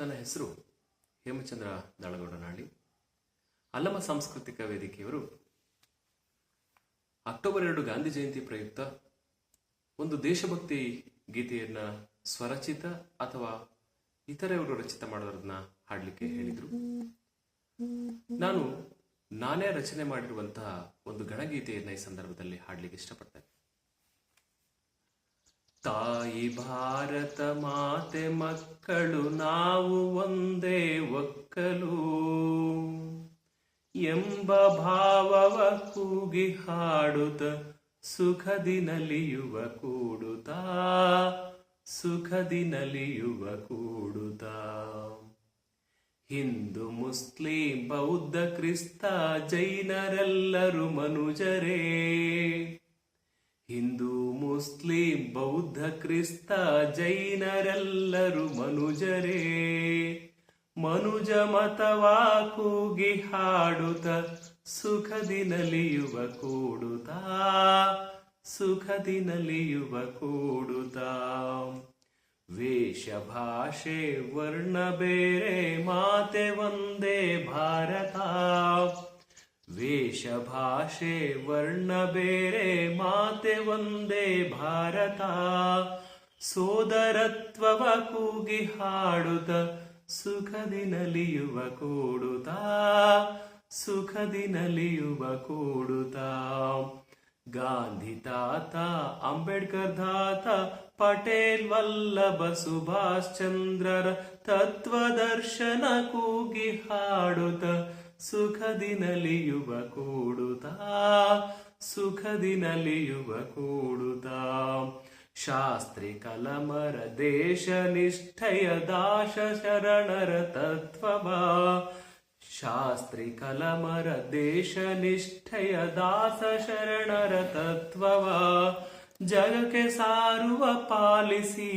ನನ್ನ ಹೆಸರು ಹೇಮಚಂದ್ರ ದಳಗೌಡನಹಳ್ಳಿ ಅಲ್ಲಮ ಸಾಂಸ್ಕೃತಿಕ ವೇದಿಕೆಯವರು ಅಕ್ಟೋಬರ್ ಎರಡು ಗಾಂಧಿ ಜಯಂತಿ ಪ್ರಯುಕ್ತ ಒಂದು ದೇಶಭಕ್ತಿ ಗೀತೆಯನ್ನ ಸ್ವರಚಿತ ಅಥವಾ ಇತರೆಯವರು ರಚಿತ ಮಾಡೋದನ್ನ ಹಾಡಲಿಕ್ಕೆ ಹೇಳಿದ್ರು. ನಾನು ನಾನೇ ರಚನೆ ಮಾಡಿರುವಂತಹ ಒಂದು ಗಣಗೀತೆಯನ್ನ ಈ ಸಂದರ್ಭದಲ್ಲಿ ಹಾಡಲಿಕ್ಕೆ ಇಷ್ಟಪಡ್ತೇನೆ. ತಾಯಿ ಭಾರತ ಮಾತೆ ಮಕ್ಕಳು ನಾವು ಒಂದೇ ಒಕ್ಕಲು. ಎಂಬ ಭಾವವ ಕೂಗಿ ಹಾಡುತ್ತ ಸುಖದಿ ನಲಿಯುವ ಕೂಡುತ್ತಾ ಸುಖದಿ ನಲಿಯುವ ಕೂಡುತ್ತಾ. ಹಿಂದೂ, ಮುಸ್ಲಿಂ, ಬೌದ್ಧ, ಕ್ರಿಸ್ತ, ಜೈನರೆಲ್ಲರೂ ಮನುಜರೇ. ಬೌದ್ಧ ಕ್ರಿಸ್ತ ಜೈನರೆಲ್ಲರೂ ಮನುಜರೇ. ಮನುಜ ಮತವಾ ಕೂಗಿ ಹಾಡುತ್ತ ಸುಖದಿ ನಲಿಯುವ ಕೂಡುತ್ತ ಸುಖದಿ ಕೂಡುತ್ತ ವೇಷ ಭಾಷೆ ವರ್ಣ ಬೇರೆ, ಮಾತೆ ಒಂದೇ ಭಾರತ. ವೇಷ ಭಾಷೆ ವರ್ಣ ಬೇರೆ, ಮಾತೆ ಒಂದೇ ಭಾರತ. ಸೋದರತ್ವವ ಕೂಗಿ ಹಾಡುತ ಸುಖದಿ ನಲಿಯುವ ಕೂಡುತ್ತಾ ಸುಖದಿ ನಲಿಯುವ ಗಾಂಧಿ ತಾತ, ಅಂಬೇಡ್ಕರ್ ದಾತ, ಪಟೇಲ್ ವಲ್ಲಭ ಸುಭಾಷ್ ಚಂದ್ರರ ತತ್ವದರ್ಶನ ಕೂಗಿ ಹಾಡುತ್ತ ಸುಖದಿ ನಲಿಯುವ ಕೂಡುತ್ತಾ ಸುಖದಿ ಶಾಸ್ತ್ರಿ ಕಲಮರ ದೇಶ ನಿಷ್ಠೆಯ ದಾಶ ಶರಣರ ತತ್ವವ ಶಾಸ್ತ್ರಿ ಕಲಮರ ದೇಶ ನಿಷ್ಠೆಯ ದಾಸ ಶರಣರ ತತ್ವವ. ಜಗಕ್ಕೆ ಸಾರುವ ಪಾಲಿಸಿ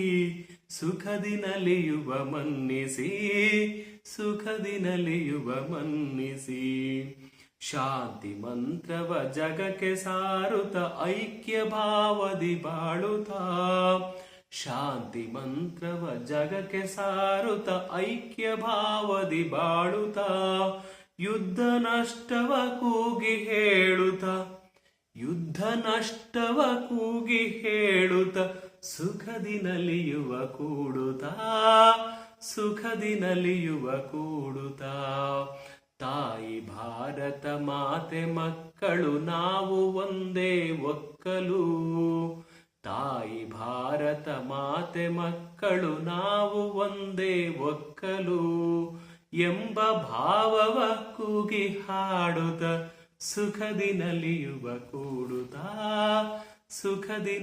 ಸುಖದಿ ನಲಿಯುವ ಮನ್ನಿಸಿ ಸುಖದಿ ನಲಿಯುವ ಮನ್ನಿಸಿ. ಶಾಂತಿ ಮಂತ್ರವ ಜಗಕ್ಕೆ ಸಾರುತ ಐಕ್ಯ ಭಾವದಿ ಬಾಳುತ ಶಾಂತಿ ಮಂತ್ರವ ಜಗಕ್ಕೆ ಸಾರುತ ಐಕ್ಯ ಭಾವದಿ ಬಾಳುತ ಯುದ್ಧ ನಷ್ಟವ ಕೂಗಿ ಹೇಳುತ್ತ. ಯುದ್ಧ ನಷ್ಟವ ಕೂಗಿ ಹೇಳುತ್ತ ಸುಖದಿ ನಲಿಯುವ ಕೂಡುತ್ತ ಸುಖದಿ ನಲಿಯುವ ಕೂಡುತ್ತ. ತಾಯಿ ಭಾರತ ಮಾತೆ ಮಕ್ಕಳು ನಾವು ಒಂದೇ ಒಕ್ಕಲು. ತಾಯಿ ಭಾರತ ಮಾತೆ ಮಕ್ಕಳು ನಾವು ಒಂದೇ ಒಕ್ಕಲು. ಎಂಬ ಭಾವವ ಕೂಗಿ ಹಾಡುತ್ತ ಸುಖದಿ ನಲಿಯುವ ಕೂಡುತ್ತಾ. ಸುಖದಿ